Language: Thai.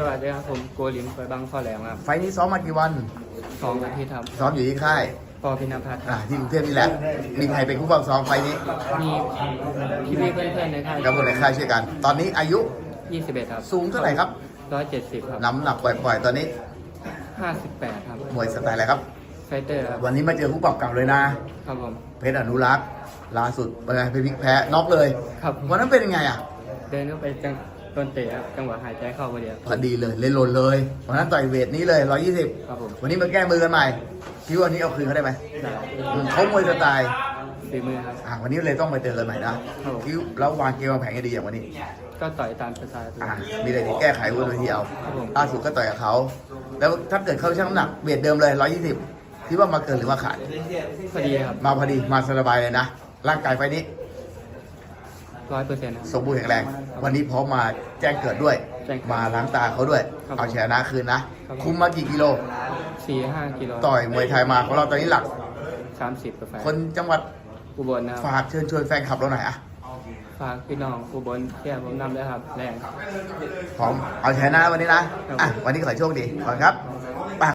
สวัสดีครับผมโกลิมไปบางข้อแหลมครับไฟล์นี้ซ้อมมากี่วันสองอาทิตย์ครับซ้อมอยู่ที่ค่ายปอพินพัฒน์คอ่ารับที่กรุงเทพนี่แหละ มีใครเป็นผู้บังซ้อมไฟล์นี้มีพี่พี่ๆเพื่อนๆในค่ายแล้วคนในค่ายช่วยกัน ตอนนี้อายุ 21 ครับ สูงเท่าไหร่ครับ 170 ครับน้ำหนักปล่อยๆ ตอนนี้ 58 ครับมวยสไตล์อะไรครับ ไฟเตอร์ครับ วันนี้มาเจอผู้ปรับเก่าเลยนะ ครับผม เพชรอนุรักษ์ล่าสุดเป็นไงไปพลิกแพ้น็อกเลย ครับ วันนั้นเป็นยังไงอะ เดินเข้าไปจัง ต้นเตะครับจังหวะหายใจเข้าพอดีครับ พอดีเลยเล่นหล่นเลยวันนั้นต่อยเวทนี้เลย 120 ครับผมวันนี้มาแก้มือกันใหม่คิดว่าวันนี้เอาคืนเขาได้ไหมได้อืมเขามวยสไตล์ฝีมือครับ อะวันนี้เลยต้องไปเจอกันใหม่นะครับผมคิดแล้ววางเกมวางแผนให้ดีอย่างวันนี้ก็ต่อยตามสไตล์อะมีอะไรที่แก้ไขบนเวทีเอาครับผม ล่าสุดก็ต่อยกับเขาแล้วถ้าเกิดเขาชั่งน้ำหนักเวทเดิมเลย 120คิดว่ามาเกินหรือมาขาดพอดีครับมาพอดีมาสบายเลยนะร่างกายไฟนี้ ร้อยเปอร์เซ็นต์ครับ สมบูรณ์แข็งแรง วันนี้พร้อมมาแจ้งเกิดด้วย แจ้งเกิดมาล้างตาเขาด้วย ครับเอาชนะคืนนะ ครับคุมมากี่กิโล สี่ห้ากิโลต่อยมวยไทยมาของเราตอนนี้หลัก สามสิบกว่าไฟคนจังหวัดอุบลนะครับ ฝากเชิญชวนแฟนคลับเราหน่อยอะฝากพี่น้องอุบลเที่ยวผมนำด้วยครับ แรง พร้อมเอาชนะวันนี้นะ อะ วันนี้ขอให้โชคดี ขอบคุณครับครับ